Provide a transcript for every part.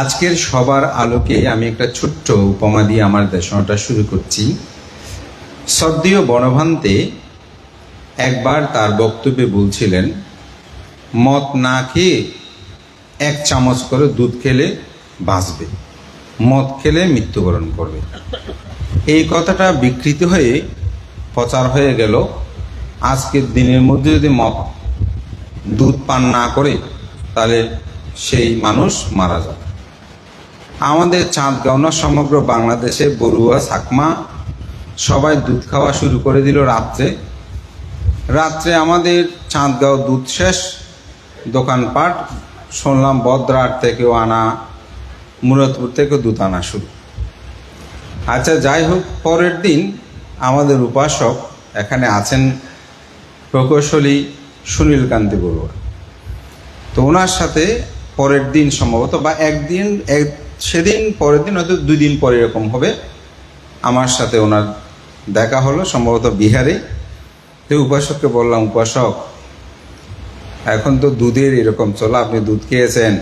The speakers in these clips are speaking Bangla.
আজকের সবার আলোকে আমি একটা ছোট্ট উপমা দিয়ে আমার দেশনাটা শুরু করছি। সদ্যীয় বনভান্তে একবার তার বক্তব্যে বলছিলেন, মদ না খেয়ে এক চামচ করে দুধ খেলে বাঁচবে, মদ খেলে মৃত্যুবরণ করবে। এই কথাটা বিকৃত হয়ে প্রচার হয়ে গেল। আজকের দিনের মধ্যে যদি মদ, দুধ পান না করে, তাহলে সেই মানুষ মারা যাবে। আমাদের চাঁদগাঁও না সমগ্র বাংলাদেশে বড়ুয়া, সাকমা, সবাই দুধ খাওয়া শুরু করে দিল রাত্রে। রাত্রে আমাদের চাঁদগাঁও দুধ শেষ, দোকানপাট, শুনলাম বদ্রাট থেকেও আনা, মুরাদপুর থেকেও দুধ আনা শুরু। আচ্ছা যাই হোক, পরের দিন আমাদের উপাসক এখানে আছেন প্রকৌশলী সুনীল কান্তি বড়ুয়া। তো ওনার সাথে পরের দিন সম্ভবত বা একদিন, এক সেদিন পরের দিন, হয়তো দুই দিন পরে এরকম হবে। আমার সাথে ওনার দেখা হলো, সম্ভবত বিহারে। তো উপাসককে বললাম, উপাসক, এখন তো দুধের এরকম চলো, আপনি দুধ খেয়েছেন।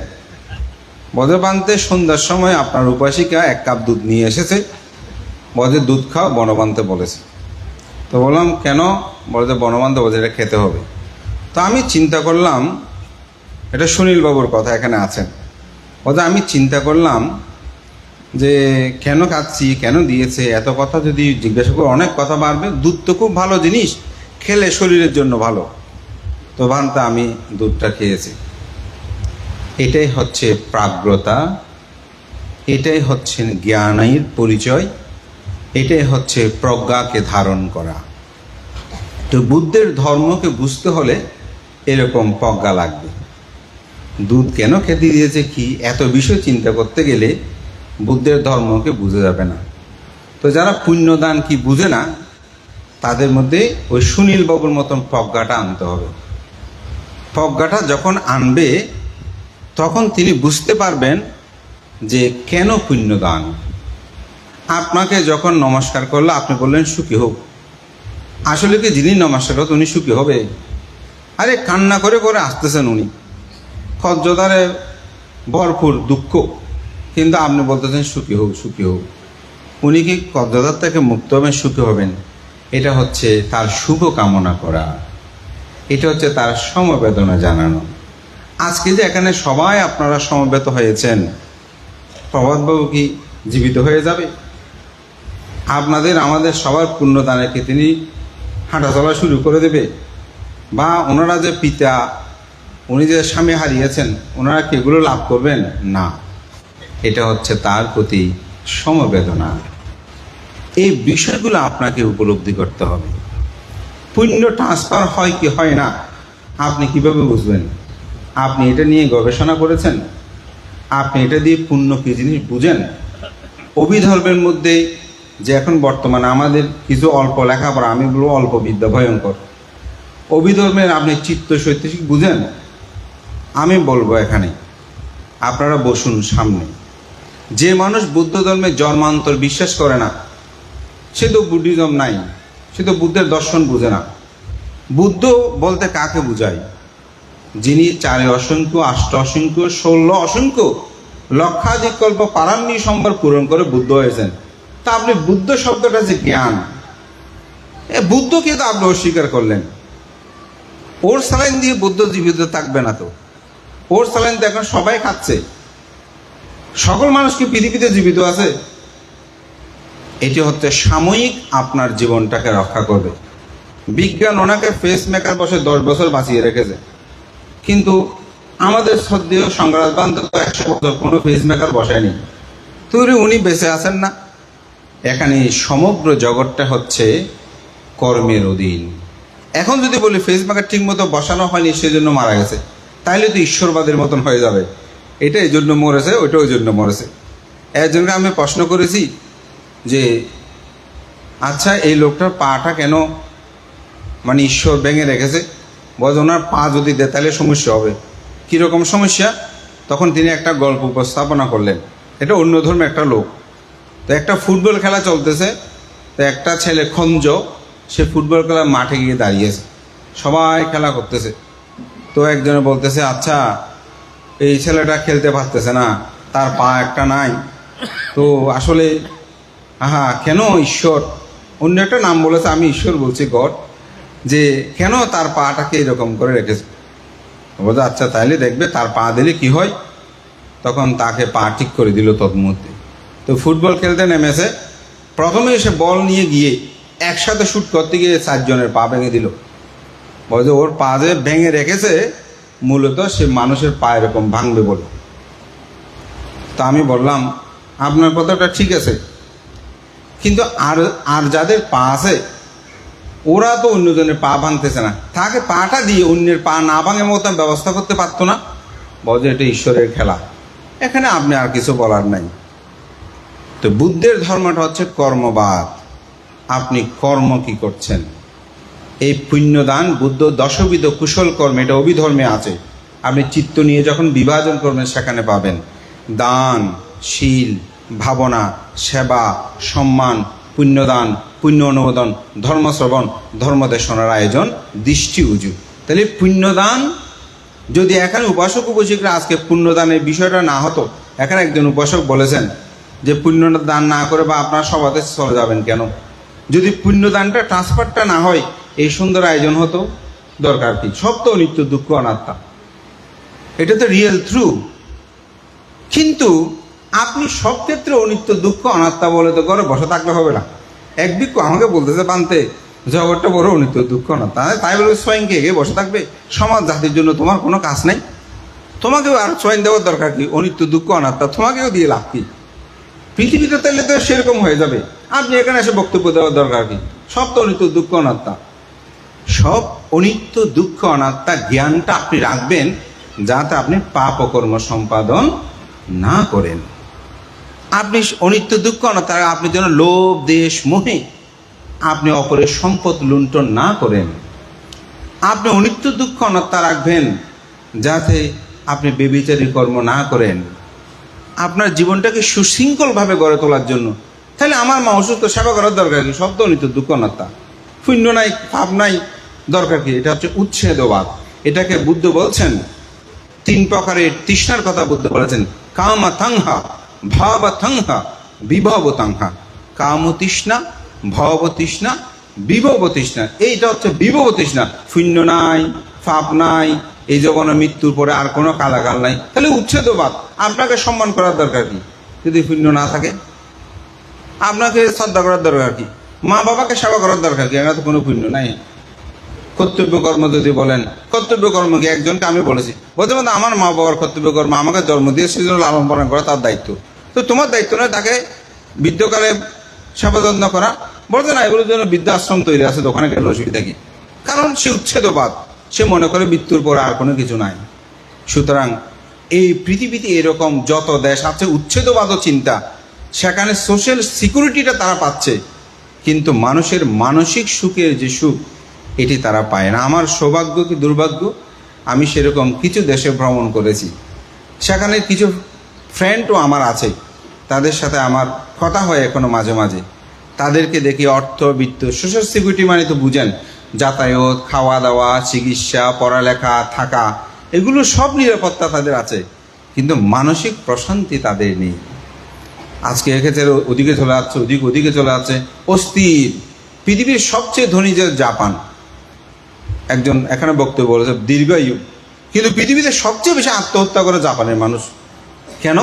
বজ্রপান্তে সন্ধ্যার সময় আপনার উপাসিকা এক কাপ দুধ নিয়ে এসেছে। বজে দুধ খাও বনবান্তে বলেছে। তো বললাম, কেন? বলে যে বনবান্তে বলে এটা খেতে হবে। তো আমি চিন্তা করলাম, এটা সুনীল বাবুর কথা এখানে আছেন। বলতে আমি চিন্তা করলাম যে কেন খাচ্ছি কেন দিয়েছে, এত কথা যদি জিজ্ঞাসা করে অনেক কথা বাড়বে, দুধ তো খুব ভালো জিনিস, খেলে শরীরের জন্য ভালো। তো ভানতে, আমি দুধটা খেয়েছি। এটাই হচ্ছে প্রাগ্রতা, এটাই হচ্ছে জ্ঞানের পরিচয়, এটাই হচ্ছে প্রজ্ঞাকে ধারণ করা। তো বুদ্ধের ধর্মকে বুঝতে হলে এরকম প্রজ্ঞা লাগবে। দুধ কেন খেতে দিয়েছে কি? এত বিষয় চিন্তা করতে গেলে বুদ্ধের ধর্মকে বুঝে যাবে না। তো যারা পুণ্যদান কি বুঝে না, তাদের মধ্যে ওই সুনীল বাবুর মতন প্রজ্ঞাটা আনতে হবে। প্রজ্ঞাটা যখন আনবে, তখন তিনি বুঝতে পারবেন যে কেন পুণ্যদান। আপনাকে যখন নমস্কার করল, আপনি বললেন, সুখী হোক। আসলে কি, যিনি নমস্কার করত উনি সুখী হবে? আরে, কান্না করে করে আসতেছেন উনি। খজ্জদারে ভরপুর দুঃখ। কিন্তু আপনি বলতেছেন সুখী হোক সুখী হোক। উনি কি কজ্জদার থেকে মুক্ত হবেন, সুখী হবেন? এটা হচ্ছে তার শুভ কামনা করা। এটা হচ্ছে তার সমবেদনা জানানো। আজকে যে এখানে সবাই আপনারা সমবেত হয়েছেন প্রভাতবাবু কি জীবিত হয়ে যাবে? আপনাদের, আমাদের সবার পুণ্যদানেকে তিনি হাঁটাচলা শুরু করে দেবে? বা ওনারা যে পিতা উনি যে স্বামী হারিয়েছেন, ওনারা কি এগুলো লাভ করবেন? না। এটা হচ্ছে তার প্রতি সমবেদনা। এই বিষয়গুলো আপনাকে উপলব্ধি করতে হবে। পুণ্য ট্রান্সফার হয় কি হয় না, আপনি কীভাবে বুঝবেন? আপনি এটা নিয়ে গবেষণা করেছেন? আপনি এটা দিয়ে পুণ্য কি জিনিস বুঝেন? অভিধর্মের মধ্যে যে এখন বর্তমানে আমাদের কিছু অল্প লেখাপড়া, আমি বলব অল্প বিদ্যা, ভয়ঙ্কর। অভিধর্মের আপনি চিত্ত সৈতিক বুঝেন? আমি বলব এখানে। আপনারা বসুন সামনে। যে মানুষ বুদ্ধ ধর্মে জন্মান্তর বিশ্বাস করে না, সে তো বুদ্ধিজম নাই, সে তো বুদ্ধের দর্শন বুঝে না। বুদ্ধ বলতে কাকে বুঝায়? যিনি চারে অসংখ্য, আষ্ট অসংখ্য, ষোলো অসংখ্য লক্ষাধিক কল্প পারান্নি সম্বর পূরণ করে বুদ্ধ হয়েছেন। তা আপনি বুদ্ধ শব্দটা যে জ্ঞান? এ বুদ্ধকে তো আপনি অস্বীকার করলেন। ওর স্যালাইন দিয়ে বুদ্ধ জীবিত থাকবে না তো। ওর স্যালাইন তো এখন সবাই খাচ্ছে। সকল মানুষ কি পৃথিবীতে জীবিত আছে। এটি হচ্ছে সাময়িক আপনার জীবনটাকে রক্ষা করবে। বিজ্ঞান ওনাকে ফেস মেকার বসে দশ বছর বাঁচিয়ে রেখেছে। কিন্তু আমাদের সদ্যীয় সংগ্রাম তো একশো বছর কোনো ফেস মেকার বসায়নি। তো উনি বেঁচে আছেন না। এখানে সমগ্র জগৎটা হচ্ছে কর্মের অধীন। এখন যদি বলি ফেস মেকার ঠিক মতো বসানো হয়নি, সেজন্য মারা গেছে। তাইলে তো ঈশ্বরবাদের মতন হয়ে যাবে। এটা এই জন্য মরেছে ওইটা ওই জন্য মরেছে। একজনকে আমি প্রশ্ন করেছি যে আচ্ছা এই লোকটার পাটা কেন মানে ঈশ্বর ভেঙে রেখেছে? বলে ওনার পা যদি দেয় তাহলে সমস্যা হবে। কীরকম সমস্যা? তখন তিনি একটা গল্প উপস্থাপনা করলেন। এটা অন্য ধর্মে একটা লোক। তো একটা ফুটবল খেলা চলতেছে, তো একটা ছেলে খঞ্জ, সে ফুটবল খেলার মাঠে গিয়ে দাঁড়িয়েছে। সবাই খেলা করতেছে। তো একজনে বলতেছে আচ্ছা এই ছেলেটা খেলতে পারতেছে না, তার পা একটা নাই। তো আসলে, আহা, কেন ঈশ্বর? অন্য একটা নাম বলেছে, আমি ঈশ্বর বলছি, গড, যে কেন তার পাটাকে এরকম করে রেখেছে? বলছে আচ্ছা তাইলে দেখবে, তার পা দিলে কি হয়? তখন তাকে পা ঠিক করে দিল তৎমধ্যে। তো ফুটবল খেলতে নেমেছে। প্রথমে এসে বল নিয়ে গিয়ে একসাথে শ্যুট করতে গিয়ে চারজনের পা ভেঙে দিল। বলছে ওর পা যে ভেঙে রেখেছে, মূলত সে মানুষের পা এরকম ভাঙবে বলে। তা আমি বললাম, আপনার কথাটা ঠিক আছে। কিন্তু আর আর যাদের পা আছে, ওরা তো অন্যজনের পা ভাঙতেছে না। তাকে পাটা দিয়ে অন্যের পা না ভাঙে মতো ব্যবস্থা করতে পারতো না। বলছে এটা ঈশ্বরের খেলা। এখানে আপনি আর কিছু বলার নাই। তো বুদ্ধের ধর্মটা হচ্ছে কর্মবাদ। আপনি কর্ম কি করছেন? এই পুণ্যদান বুদ্ধ দশবিধ কুশল কর্ম, এটা অভিধর্মে আছে। আপনি চিত্ত নিয়ে যখন বিভাজন করবেন, সেখানে পাবেন দান, শীল, ভাবনা, সেবা, সম্মান, পুণ্যদান, পুণ্য অনুমোদন, ধর্মশ্রবণ, ধর্মদেশনার আয়োজন, দৃষ্টি উজু। তাহলে পুণ্যদান, যদি এখানে উপাসক উপাসিকরা আজকে পুণ্যদানের বিষয়টা না হতো, এখানে একজন উপাসক বলেছেন যে পুণ্যদান না করে বা আপনার সভাতে চলে যাবেন কেন? যদি পুণ্যদানটা ট্রান্সফারটা না হয় এই সুন্দর আয়োজন হতো, দরকার কি? সব তো নিত্য দুঃখ, অনাত্মা। এটা তো রিয়েল থ্রু কিন্তু আপনি সব ক্ষেত্রে অনিত্য, দুঃখ, অনাত্মা বলে তো করে বসে থাকলে হবে না। এক বিক্ষু আমাকে বলতেছে পান্তে, জগৎটা বড় অনিত্য, দুঃখ, অনাত্মা। তাই বলে স্বয়ংকে এগিয়ে বসে থাকবে? সমাজ, জাতির জন্য তোমার কোনো কাজ নেই। তোমাকেও আর স্বয়ং দেওয়ার দরকার কি? অনিত্য, দুঃখ, অনাত্মা, তোমাকেও দিয়ে লাভ কি? পৃথিবীতে তাহলে তো সেরকম হয়ে যাবে। আপনি এখানে এসে বক্তব্য দেওয়ার দরকার কি? সব তো অনিত্য, দুঃখ, অনাত্মা। সব অনিত্য দুঃখ অনাত্মা জ্ঞানটা আপনি রাখবেন যাতে আপনি পাপ ও কর্ম সম্পাদন না করেন। আপনি অনিত্য দুঃখ অনাত্মা আপনি যেন লোভ, দেশ, মোহে আপনি অপরের সম্পদ লুণ্ঠন না করেন। আপনি অনিত্য দুঃখ অনাত্মা রাখবেন যাতে আপনি বেবিচারী কর্ম না করেন। আপনার জীবনটাকে সুশৃঙ্খলভাবে গড়ে তোলার জন্য। তাহলে আমার মা অসুস্থ, সেবা করার দরকার কি? সব তো নিত দুঃখ অনাত্মা। শূন্য নাই, পাপ নাই দরকার কি? এটা হচ্ছে উচ্ছেদবাদ। এটাকে বুদ্ধ বলছেন, তিন প্রকারের তৃষ্ণার কথা বুদ্ধ বলেছেন। কামা থাংহা ভাব থাংহা বিভব তাংহা কাম তৃষ্ণা ভব তৃষ্ণা বিভব তৃষ্ণা এইটা হচ্ছে বিভব তৃষ্ণা শূন্য নাই, পাপ নাই, এই জগনে মৃত্যুর পরে আর কোনো কালাকাল নাই। তাহলে উচ্ছেদবাদ, আপনাকে সম্মান করার দরকার কি? যদি শূন্য না থাকে। আপনাকে শ্রদ্ধা করার দরকার কি? মা বাবাকে সেবা করার দরকার কি? এখানে তো কোনো পুণ্য নাই। কর্তব্য কর্ম যদি বলেন, কর্তব্য কর্ম কি একজনকে আমি বলেছি। বলতে আমার মা বাবার কর্তব্য কর্ম, আমাকে জন্ম দিয়ে সেজন্য লালন পালন করা তার দায়িত্ব। তো তোমার দায়িত্ব নয় তাকে বৃদ্ধকালে সেবা যত্ন করা। বলতে না, এগুলোর জন্য বৃদ্ধাশ্রম তৈরি আছে, দোকানে গেলে অসুবিধা কি? কারণ সে উচ্ছেদবাদ, সে মনে করে মৃত্যুর পর আর কোনো কিছু নাই। সুতরাং এই পৃথিবীতে এরকম যত দেশ আছে, উচ্ছেদবাদ চিন্তা, সেখানে সোশ্যাল সিকিউরিটিটা তারা পাচ্ছে। কিন্তু মানুষের মানসিক সুখের যে সুখ এটি তারা পায় না। আমার সৌভাগ্য কি দুর্ভাগ্য? আমি সেরকম কিছু দেশে ভ্রমণ করেছি। সেখানে কিছু ফ্রেন্ডও আমার আছে। তাদের সাথে আমার কথা হয় এখনও মাঝে মাঝে। তাদেরকে দেখি অর্থ, বিত্ত সোশ্যাল সিকিউরিটি মানে তো বুঝেন। যাতায়াত খাওয়া দাওয়া চিকিৎসা, পড়ালেখা, থাকা, এগুলো সব নিরাপত্তা তাদের আছে। কিন্তু মানসিক প্রশান্তি তাদের নেই। আজকে এক্ষেত্রে ওদিকে চলে যাচ্ছে ওদিক ওদিকে চলে যাচ্ছে অস্থির। পৃথিবীর সবচেয়ে ধনী যে জাপান। একজন এখানে বক্তব্য বলেছে, দীর্ঘায়ু। কিন্তু পৃথিবীতে সবচেয়ে বেশি আত্মহত্যা করে জাপানের মানুষ। কেন?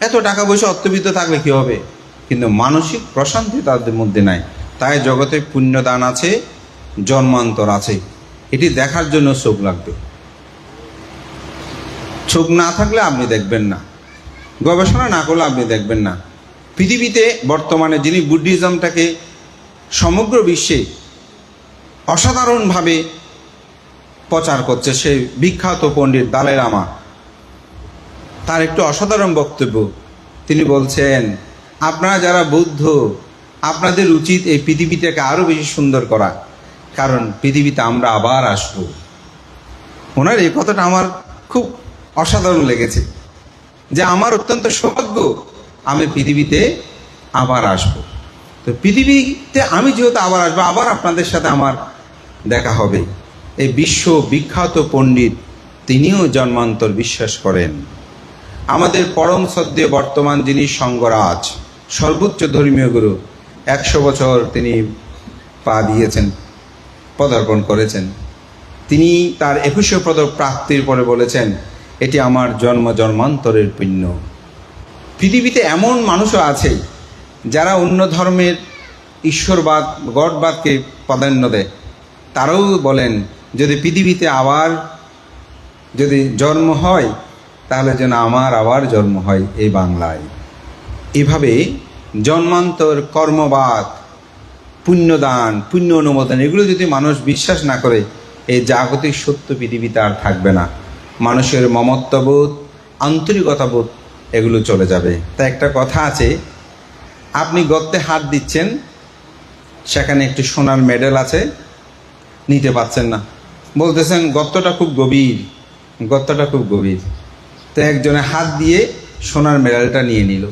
এত টাকা পয়সা, অর্থবিত্ত থাকলে কি হবে? কিন্তু মানসিক প্রশান্তি তাদের মধ্যে নাই। তাই জগতে পুণ্যদান আছে, জন্মান্তর আছে। এটি দেখার জন্য চোখ লাগবে। চোখ না থাকলে আপনি দেখবেন না। গবেষণা না করলে আপনি দেখবেন না। পৃথিবীতে বর্তমানে যিনি বুদ্ধিজমটাকে সমগ্র বিশ্বে অসাধারণভাবে প্রচার করছে সেই বিখ্যাত পণ্ডিত দালাই লামা তার একটু অসাধারণ বক্তব্য। তিনি বলছেন, আপনারা যারা বৌদ্ধ, আপনাদের উচিত এই পৃথিবীটাকে আরও বেশি সুন্দর করা। কারণ পৃথিবীতে আমরা আবার আসব। ওনার এই কথাটা আমার খুব অসাধারণ লেগেছে যে আমার অত্যন্ত সৌভাগ্য, আমি পৃথিবীতে আবার আসব। তো পৃথিবীতে আমি যেহেতু আবার আসব, আবার আপনাদের সাথে আমার দেখা হবে। এই বিশ্ব বিখ্যাত পণ্ডিত তিনিও জন্মান্তর বিশ্বাস করেন। আমাদের পরম সদ্য বর্তমান যিনি সঙ্গরাজ, সর্বোচ্চ ধর্মীয় গুরু, একশো বছর তিনি পা দিয়েছেন, পদার্পণ করেছেন। তিনি তার একুশে পদ প্রাপ্তির পরে বলেছেন, এটি আমার জন্ম জন্মান্তরের পুণ্য। পৃথিবীতে এমন মানুষও আছে যারা অন্য ধর্মের ঈশ্বরবাদ, গডবাদকে প্রাধান্য দেয়। তারাও বলেন যদি পৃথিবীতে আবার যদি জন্ম হয়, তাহলে যেন আমার আবার জন্ম হয় এই বাংলায়। এভাবে জন্মান্তর, কর্মবাদ, পুণ্যদান, পুণ্য অনুমোদন, এগুলো যদি মানুষ বিশ্বাস না করে, এই জাগতিক সত্য পৃথিবীতে আর থাকবে না। মানুষের মমত্ববোধ, আন্তরিকতাবোধ, এগুলো চলে যাবে। তা একটা কথা আছে, আপনি গর্তে হাত দিচ্ছেন, সেখানে একটি সোনার মেডেল আছে, নিতে পারছেন না। বলতেছেন গর্তটা খুব গভীর গর্তটা খুব গভীর। তো একজনে হাত দিয়ে সোনার মেডালটা নিয়ে নিল।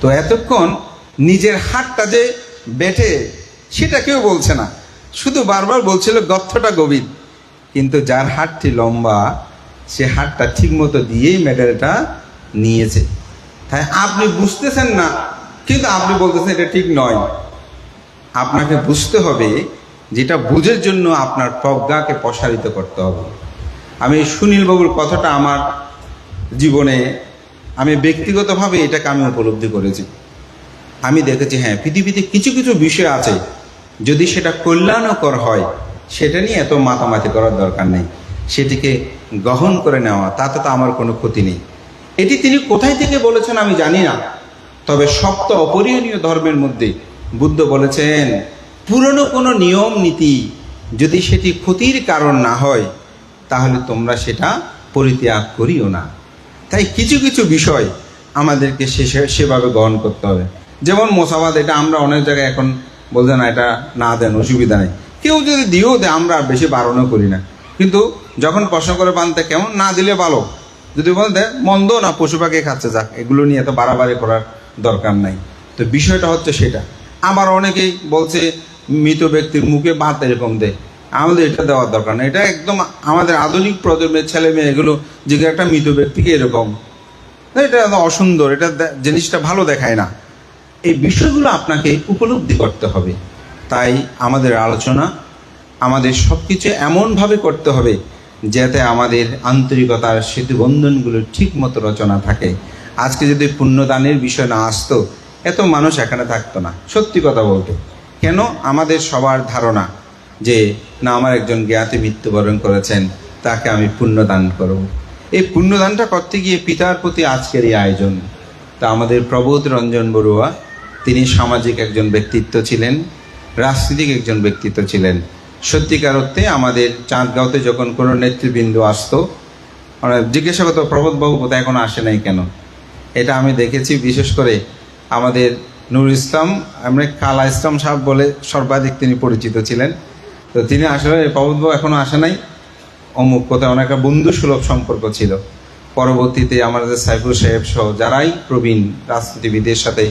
তো এতক্ষণ নিজের হাতটা যে বেটে, সেটা কেউ বলছে না। শুধু বারবার বলছিল গর্তটা গভীর। কিন্তু যার হাতটি লম্বা, সে হাতটা ঠিক মতো দিয়েই মেডেলটা নিয়েছে। তাই আপনি বুঝতেছেন না, কিন্তু আপনি বলতেছেন, এটা ঠিক নয়। আপনাকে বুঝতে হবে যেটা বুঝের জন্য আপনার প্রজ্ঞাকে প্রসারিত করতে হবে। আমি সুনীল বাবুর কথাটা আমার জীবনে, আমি ব্যক্তিগতভাবে এটাকে আমি উপলব্ধি করেছি। আমি দেখেছি হ্যাঁ পৃথিবীতে কিছু কিছু বিষয় আছে, যদি সেটা কল্যাণকর হয়, সেটা নিয়ে এত মাতামাতি করার দরকার নেই। সেটিকে গ্রহণ করে নেওয়া, তাতে তো আমার কোনো ক্ষতি নেই। এটি তিনি কোথায় থেকে বলেছেন আমি জানি না, তবে সপ্ত অপরিহারীয় ধর্মের মধ্যে বুদ্ধ বলেছেন পুরনো কোনো নিয়ম, নীতি যদি সেটি ক্ষতির কারণ না হয়, তাহলে তোমরা সেটা পরিত্যাগ করিও না। তাই কিছু কিছু বিষয় আমাদেরকে সে সেভাবে গ্রহণ করতে হবে। যেমন মোসাবাদ, এটা আমরা অনেক জায়গায় এখন বলতে না, এটা না দেন, অসুবিধা নেই। কেউ যদি দিয়েও দেয়, আমরা আর বেশি বারণও করি না। কিন্তু যখন প্রশ্ন করে বানতে, কেমন? না দিলে ভালো। যদি বলতে মন্দ না, পশু পাখি খাচ্ছে যাক এগুলো নিয়ে এত বাড়াবাড়ি করার দরকার নাই। তো বিষয়টা হচ্ছে সেটা। আবার অনেকেই বলছে মৃত ব্যক্তির মুখে ভাত এরকম দেয়। আমাদের এটা দেওয়ার দরকার নেই। এটা একদম আমাদের আধুনিক প্রজন্মের ছেলে মেয়ে এগুলো যে একটা মৃত ব্যক্তিকে এরকম। না, এটা অসুন্দর এটা জিনিসটা ভালো দেখায় না। এই বিষয়গুলো আপনাকে উপলব্ধি করতে হবে। তাই আমাদের আলোচনা আমাদের সব কিছু এমনভাবে করতে হবে যাতে আমাদের আন্তরিকতার সেতুবন্ধনগুলো ঠিক মতো রচনা থাকে। আজকে যদি পুণ্যদানের বিষয় না আসতো এত মানুষ এখানে থাকতো না। সত্যি কথা বলতে। কেন আমাদের সবার ধারণা যে, না, আমার একজন জ্ঞাতি মৃত্যুবরণ করেছেন, তাকে আমি পুণ্যদান করব এই পুণ্যদানটা করতে গিয়ে পিতার প্রতি আজকের এই আয়োজন। তা আমাদের প্রবোধ রঞ্জন বড়ুয়া, তিনি সামাজিক একজন ব্যক্তিত্ব ছিলেন, রাজনীতিক একজন ব্যক্তিত্ব ছিলেন। সত্যিকার অর্থে আমাদের চাঁদগাঁওতে যখন কোনো নেতৃবৃন্দ আসতো মানে জিজ্ঞাসা করতো প্রবোধবাবু কোথায় এখনও আসে নাই কেন? এটা আমি দেখেছি বিশেষ করে আমাদের নুর ইসলাম, আমরা কালা ইসলাম সাহেব বলে সর্বাধিক তিনি পরিচিত ছিলেন। তো তিনি আসলে প্রবোধবাবু এখনও আসে নাই। অমুক কোথায় অনেক বন্ধু সুলভ সম্পর্ক ছিল। পরবর্তীতে আমাদের সাইফুল সাহেব সহ যারাই প্রবীণ রাজনীতিবিদের সাথে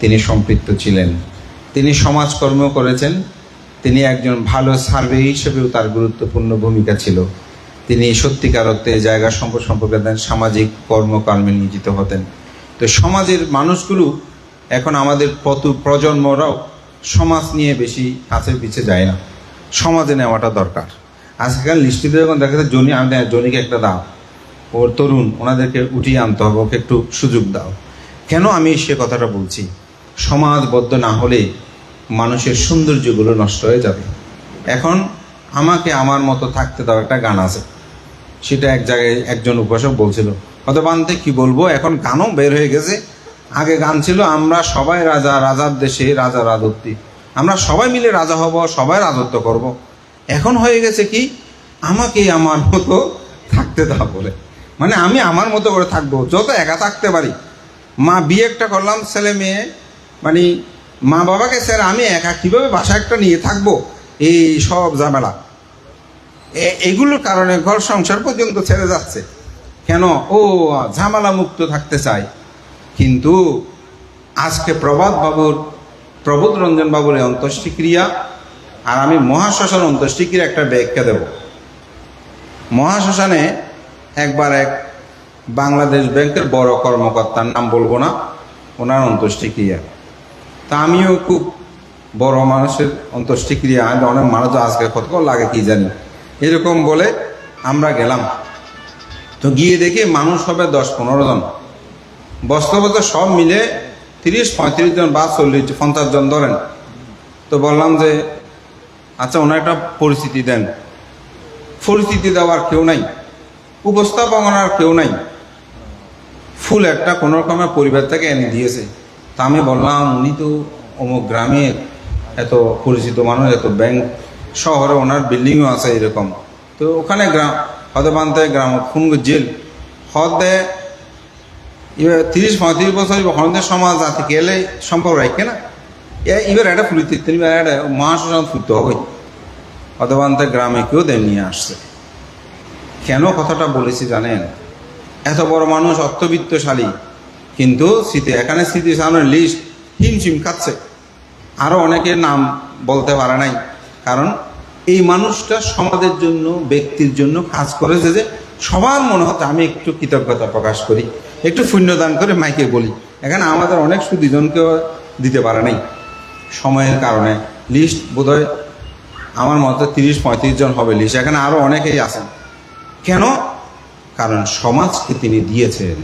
তিনি সম্পৃক্ত ছিলেন। তিনি সমাজকর্ম করেছেন। তিনি একজন ভালো সার্ভে হিসেবেও তার গুরুত্বপূর্ণ ভূমিকা ছিল। তিনি সত্যিকার অর্থে জায়গা সম্পর্ক সম্পর্কে সামাজিক কর্মকর্মে নিয়োজিত হতেন। তো সমাজের মানুষগুলো এখন আমাদের প্রত প্রজন্মরাও সমাজ নিয়ে বেশি কাছে পিছে যায় না। সমাজে নেওয়াটা দরকার। আজকাল লিস্টিতে যখন দেখা যায় জনি আমি জনিকে একটা দাও। ওর তরুণ, ওনাদেরকে উঠিয়ে আনতে হবে, ওকে একটু সুযোগ দাও। কেন আমি সে কথাটা বলছি? সমাজবদ্ধ না হলে মানুষের সৌন্দর্যগুলো নষ্ট হয়ে যাবে। এখন আমাকে আমার মতো থাকতে দাও, একটা গান আছে। সেটা এক জায়গায় একজন উপাসক বলছিল হয়তো বানতে কি বলব? এখন গানও বের হয়ে গেছে। আগে গান ছিল, আমরা সবাই রাজা, রাজার দেশে রাজা রাজত্বী। আমরা সবাই মিলে রাজা হব, সবাই রাজত্ব করব। এখন হয়ে গেছে কি, আমাকে আমার মতো থাকতে দাও বলে। মানে আমি আমার মতো করে থাকব, যত একা থাকতে পারি। মা বিয়ে একটা করলাম, ছেলে মেয়ে মানে মা বাবাকে স্যার, আমি একা কীভাবে বাসা একটা নিয়ে থাকব? এই সব ঝামেলা। এগুলোর কারণে ঘর সংসার পর্যন্ত ছেড়ে যাচ্ছে। কেন? ও ঝামেলা মুক্ত থাকতে চায়। কিন্তু আজকে প্রভাত বাবুর, প্রবোধ রঞ্জন বাবুর অন্ত্যেষ্টিক্রিয়া আর আমি মহাশ্মশান অন্ত্যেষ্টিক্রিয়া একটা ব্যাখ্যা দেব। মহাশ্মশানে একবার এক বাংলাদেশ ব্যাংকের বড় কর্মকর্তার নাম বলব না, ওনার অন্ত্যেষ্টিক্রিয়া। তা আমিও খুব বড় মানুষের অন্ত্যেষ্টিক্রিয়া, আমি অনেক মানুষ আজকে কত লাগে কি জানি। এরকম বলে আমরা গেলাম। তো গিয়ে দেখি মানুষ হবে দশ পনেরো জন। বস্তা বস্তা সব মিলে তিরিশ, পঁয়ত্রিশ জন বা চল্লিশ, পঞ্চাশ জন ধরেন। তো বললাম যে আচ্ছা ওনার একটা পরিস্থিতি দেন। পরিস্থিতি দেওয়ার কেউ নাই। উপস্থাপনার কেউ নাই। ফুল একটা কোনো রকমের পরিবার থেকে এনে দিয়েছে। তা আমি বললাম, উনি তো অমুক গ্রামের, এত পরিচিত মানুষ, এত ব্যাংক শহরে ওনার বিল্ডিংও আছে এরকম। তো ওখানে গ্রাম হদে বানতে গ্রাম ফোন জেল। হদে এবার তিরিশ পঁয়ত্রিশ বছর হরদের সমাজ জাতি গেলে সম্পর্ক রাখে না? এবার একটা ফুলিতে তিনি একটা মহাশাসন ফুটতে হবে অথবান্তে গ্রামে কেউ দেন নিয়ে আসছে। কেন কথাটা বলেছি জানেন? এত বড় মানুষ, অর্থবিত্তশালী, কিন্তু স্মৃতি এখানে স্মৃতি সামনের লিস্ট হিমশিম খাচ্ছে। আরও অনেকের নাম বলতে পারে নাই, কারণ এই মানুষটা সমাজের জন্য, ব্যক্তির জন্য কাজ করেছে যে সবার মনে হচ্ছে আমি একটু কৃতজ্ঞতা প্রকাশ করি। একটু পুণ্যদান করে মাইকে বলি। এখানে আমাদের অনেক সুদীজনকেও দিতে পারে নাই। সময়ের কারণে। লিস্ট বোধহয় আমার মতে তিরিশ পঁয়ত্রিশ জন হবে লিস্ট। এখানে আরও অনেকেই আছেন। কেন? কারণ সমাজকে তিনি দিয়েছেন।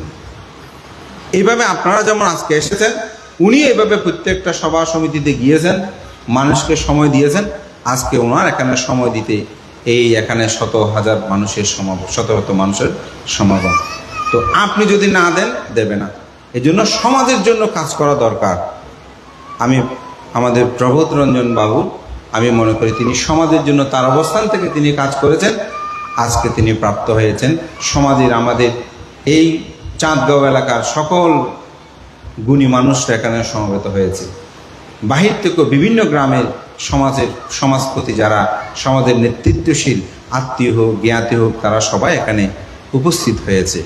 এইভাবে আপনারা যেমন আজকে এসেছেন, উনি এভাবে প্রত্যেকটা সভা সমিতিতে গিয়েছেন, মানুষকে সময় দিয়েছেন, আজকে ওনার এখানে সময় দিতে এই এখানে শত হাজার মানুষের সমাগম শত শত মানুষের সমাগম। তো আপনি যদি না দেন, দেবে না। এই জন্য সমাজের জন্য কাজ করা দরকার। আমি আমাদের প্রবোধ রঞ্জন বাবু, আমি মনে করি তিনি সমাজের জন্য তার অবস্থান থেকে তিনি কাজ করেছেন, আজকে তিনি প্রাপ্ত হয়েছেন। সমাজের আমাদের এই চাঁদগাঁও এলাকার সকল গুণী মানুষরা এখানে সমবেত হয়েছে। বাহির থেকেও বিভিন্ন গ্রামের সমাজের সমাজপতি যারা সমাজের নেতৃত্বশীল, আত্মীয় হোক, জ্ঞাতি হোক, তারা সবাই এখানে উপস্থিত হয়েছে।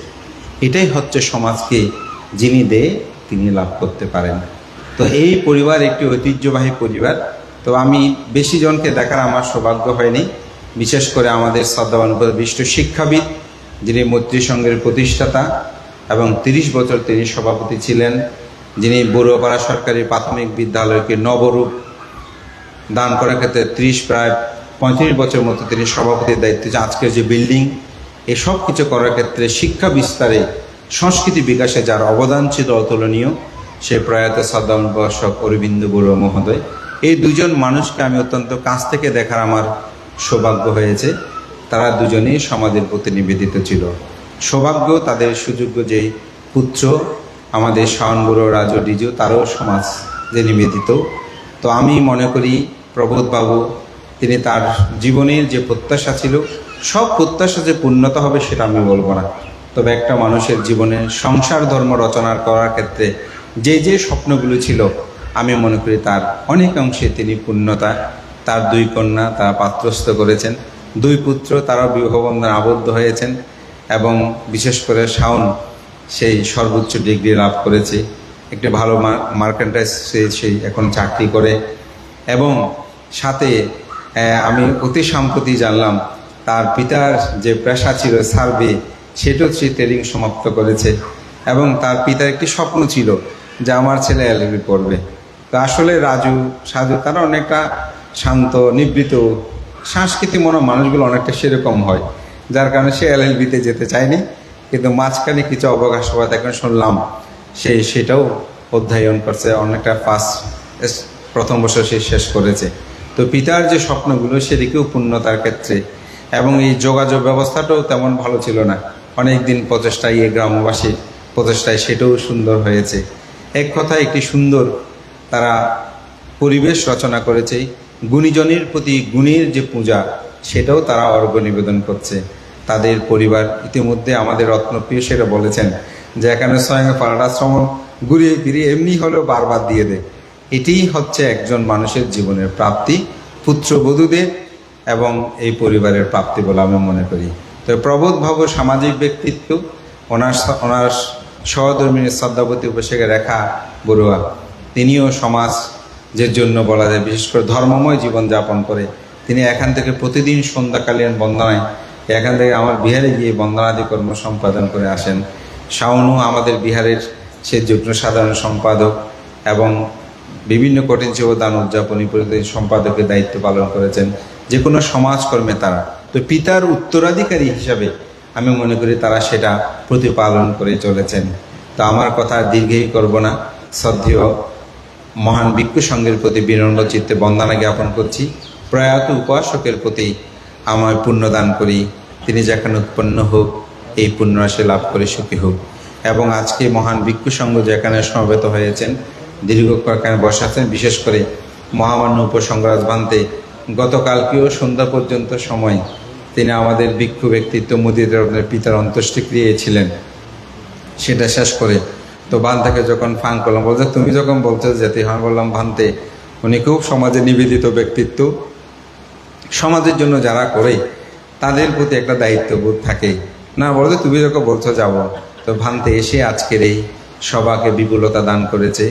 এটাই হচ্ছে সমাজকে যিনি দেয়, তিনি লাভ করতে পারেন। তো এই পরিবার একটি ঐতিহ্যবাহী পরিবার। তো আমি বেশি জনকে দেখার আমার সৌভাগ্য হয়নি। বিশেষ করে আমাদের শ্রদ্ধাবান বিশিষ্ট শিক্ষাবিদ, যিনি মৈত্রী সংঘের প্রতিষ্ঠাতা এবং তিরিশ বছর তিনি সভাপতি ছিলেন, যিনি বড়ুয়াপাড়া সরকারি প্রাথমিক বিদ্যালয়কে নবরূপ দান করার ক্ষেত্রে ত্রিশ প্রায় পঁয়ত্রিশ বছর মতো তিনি সভাপতির দায়িত্বে আজকের যে বিল্ডিং এসব কিছু করার ক্ষেত্রে শিক্ষা বিস্তারে সংস্কৃতি বিকাশে যার অবদান ছিল অতুলনীয়, সে প্রয়াত সাদ্দাম বর্ষক অরবিন্দ বড়ুয়া মহোদয়। এই দুজন মানুষকে আমি অত্যন্ত কাছ থেকে দেখার আমার সৌভাগ্য হয়েছে। তারা দুজনেই সমাজের প্রতি নিবেদিত ছিল। সৌভাগ্য তাদের সুযোগ্য যে পুত্র, আমাদের শাওন বুড়ো রাজু ডিজু, তারও সমাজ যে নিবেদিত। তো আমি মনে করি, প্রবোধবাবু, তিনি তার জীবনের যে প্রত্যাশা ছিল সব প্রত্যাশা যে পূর্ণতা হবে সেটা আমি বলব না। তবে একটা মানুষের জীবনে সংসার ধর্ম রচনার করার ক্ষেত্রে যে যে স্বপ্নগুলো ছিল, আমি মনে করি তার অনেক অংশে তিনি পূর্ণতা। তার দুই কন্যা তারা পাত্রস্থ করেছেন। দুই পুত্র তারাও বিবাহবন্ধনে আবদ্ধ হয়েছেন এবং বিশেষ করে শাওন সেই সর্বোচ্চ ডিগ্রি লাভ করেছে। একটি ভালো মার্কেন্টাইজ সেই এখন চাকরি করে। এবং সাথে আমি অতি সম্প্রতি জানলাম তার পিতার যে পেশা ছিল সার্ভে, সেটাও সে ট্রেনিং সমাপ্ত করেছে। এবং তার পিতার একটি স্বপ্ন ছিল যে আমার ছেলে এলএলবি পড়বে। তো আসলে রাজু সাজু তারা অনেকটা শান্ত, নিবৃত। সাংস্কৃতিক মনো মানুষগুলো অনেকটা সেরকম হয়। যার কারণে সে এলএলবিতে যেতে চায়নি। কিন্তু মাঝখানে কিছু অবকাশ হওয়া এখন শুনলাম, সে সেটাও অধ্যয়ন করছে। অনেকটা ফার্স্ট প্রথম বছর সে শেষ করেছে। তো পিতার যে স্বপ্নগুলো সেদিকেও পূর্ণতার ক্ষেত্রে এবং এই যোগাযোগ ব্যবস্থাটাও তেমন ভালো ছিল না। অনেক দিন প্রচেষ্টায় এই গ্রামবাসীর প্রচেষ্টায় সেটাও সুন্দর হয়েছে। এক কথায় একটি সুন্দর তারা পরিবেশ রচনা করেছে। গুণীজনের প্রতি গুণীর যে পূজা, সেটাও তারা অর্ঘ নিবেদন করছে। তাদের পরিবার ইতিমধ্যে আমাদের রত্নপ্রিয় সেটা বলেছেন যে, এখানে স্বয়ং পাড়াশ্রম ঘুরিয়ে ফিরিয়ে এমনি হলেও বারবার দিয়ে দেয় এটিই হচ্ছে একজন মানুষের জীবনের প্রাপ্তি। পুত্রবধূদের এবং এই পরিবারের প্রাপ্তি বলে আমি মনে করি। তো প্রবোধ ভাব সামাজিক ব্যক্তিত্ব ওনার ওনার সহধর্মিনী শ্রদ্ধাপতি উপসেকে রেখা বড়ুয়া। তিনিও সমাজ যে জন্য বলা যায়, বিশেষ করে ধর্মময় জীবন যাপন করে, তিনি এখান থেকে প্রতিদিন সন্ধ্যাকালীন বন্দনায়, এখান থেকে আমার বিহারে গিয়ে বন্দনাদি কর্ম সম্পাদন করে আসেন। শাওনু আমাদের বিহারের সে যুগ্ম সাধারণ সম্পাদক এবং বিভিন্ন কঠিন সেবদান উদযাপনী সম্পাদকের দায়িত্ব পালন করেছেন। যে কোনো সমাজকর্মে তারা। তো পিতার উত্তরাধিকারী হিসাবে আমি মনে করি তারা সেটা প্রতিপালন করে চলেছেন। তো আমার কথা দীর্ঘই করব না। শ্রদ্ধেয় মহান ভিক্ষু সংঘের প্রতি বিনম্র চিত্তে বন্দনা জ্ঞাপন করছি। প্রয়াত উপাসকের প্রতি আমায় পুণ্যদান করি। তিনি যেখানে উৎপন্ন হোক, এই পুণ্যরাশি লাভ করে সুখী হোক। এবং আজকে মহান ভিক্ষু সংঘ যেখানে সমবেত হয়েছেন, দীর্ঘক্ষণ বসাছেন বিশেষ করে মহামান্য উপসংগ্রাজ ভান্তে গতকালকেও সন্ধ্যা পর্যন্ত সময় তিনি আমাদের ভিক্ষু ব্যক্তিত্ব মুদির পিতার অন্ত্যেষ্টিক্রিয়ে ছিলেন সেটা শেষ করে তো বান্তাকে যখন ফান করলাম, বলছে, তুমি যখন বলছো যেতে হয়, বললাম ভান্তে উনি খুব সমাজে নিবেদিত ব্যক্তিত্ব। সমাজের জন্য যারা করে, তাদের প্রতি একটা দায়িত্ববোধ থাকে। না বলতে তুমি যখন বলছো যাব তো ভান্তে এসে আজকের এই সবাকে বিপুলতা দান করেছে,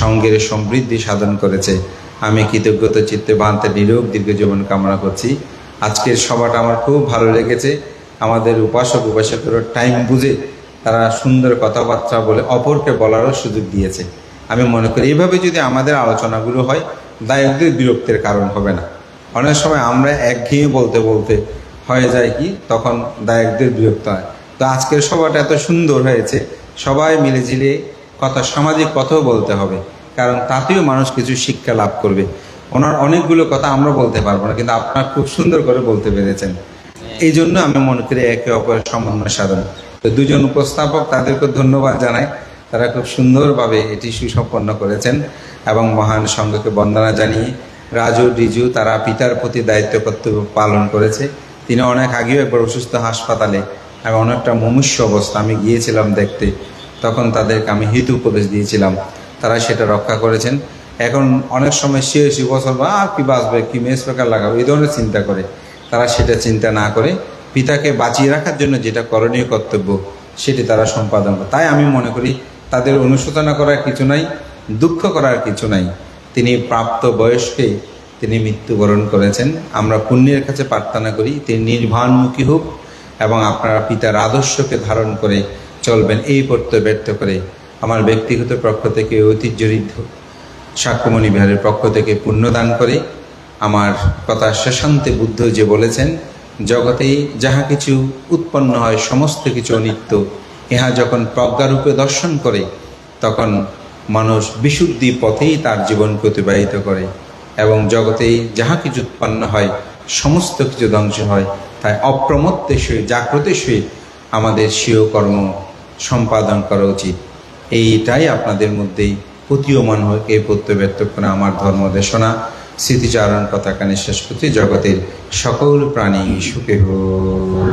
সঙ্গের সমৃদ্ধি সাধন করেছে। আমি কৃতজ্ঞতা চিত্তে ভান্তে নিরোগ দীর্ঘ জীবন কামনা করছি। আজকের সভাটা আমার খুব ভালো লেগেছে। আমাদের উপাসক উপাসকের টাইম বুঝে তারা সুন্দর কথাবার্তা বলে অপরকে বলারও সুযোগ দিয়েছে। আমি মনে করি এইভাবে যদি আমাদের আলোচনাগুলো হয় দায়কদের বিরক্তির কারণ হবে না। অনেক সময় আমরা একঘেয়ে বলতে বলতে হয়ে যায় কি, তখন দায়কদের বিরক্ত হয়। তো আজকের সভাটা এত সুন্দর হয়েছে। সবাই মিলেঝিলে কথা সামাজিক কথাও বলতে হবে। কারণ তাতেও মানুষ কিছু শিক্ষা লাভ করবে। ওনার অনেকগুলো কথা আমরা বলতে পারব না, কিন্তু আপনার খুব সুন্দর করে বলতে পেরেছেন। এই জন্য আমি মনে করি একে অপরের সমন্বয় সাধন। তো দুজন উপস্থাপক তাদেরকে ধন্যবাদ জানাই। তারা খুব সুন্দরভাবে এটি সুসম্পন্ন করেছেন এবং মহান সংঘকে বন্দনা জানিয়ে রাজু, রিজু, তারা পিতার প্রতি দায়িত্ব কর্তব্য পালন করেছে। তিনি অনেক আগেও একবার অসুস্থ হাসপাতালে এবং অনেকটা মুমূর্ষ অবস্থা। আমি গিয়েছিলাম দেখতে। তখন তাদেরকে আমি হিত উপদেশ দিয়েছিলাম। তারা সেটা রক্ষা করেছেন। এখন অনেক সময় সে সে বছর বা আর কি বাঁচবে, কি মেস প্রকার লাগাবে? এই ধরনের চিন্তা করে। তারা সেটা চিন্তা না করে পিতাকে বাঁচিয়ে রাখার জন্য যেটা করণীয় কর্তব্য, সেটি তারা সম্পাদন করে। তাই আমি মনে করি তাদের অনুশোচনা করার কিছু নাই, দুঃখ করার কিছু নাই। তিনি প্রাপ্ত বয়স্কে তিনি মৃত্যুবরণ করেছেন। আমরা পুণ্যের কাছে প্রার্থনা করি, তিনি নির্বাণমুখী হোক এবং আপনারা পিতার আদর্শকে ধারণ করে চলবেন, এই প্রত্যয় ব্যর্থ করে আমার ব্যক্তিগত পক্ষ থেকে ঐতিহ্যঋদ্ধ সাক্ষ্যমণি বিহারের পক্ষ থেকে পুণ্যদান করে আমার কথা শেষান্তে বুদ্ধ যে বলেছেন, জগতে যাহা কিছু উৎপন্ন হয়, সমস্ত কিছু অনিত্য, ইহা যখন প্রজ্ঞারূপে দর্শন করে, তখন মানুষ বিশুদ্ধি পথেই তার জীবনকে অতিবাহিত করে এবং জগতে যাহা কিছু উৎপন্ন হয়, সমস্ত কিছু ধ্বংস হয়। তাই অপ্রমত্তের সহিত জাগ্রতের সহিত আমাদের স্বীয় কর্ম সম্পাদন করা উচিত। এইটাই আপনাদের মধ্যেই প্রতীয়মান হয়, এই প্রত্যব্যক্ত করে আমার ধর্ম দেশনা, স্মৃতিচারণ পতাকা নিঃশ্বাস প্রতি জগতের সকল প্রাণী সুখে হোক।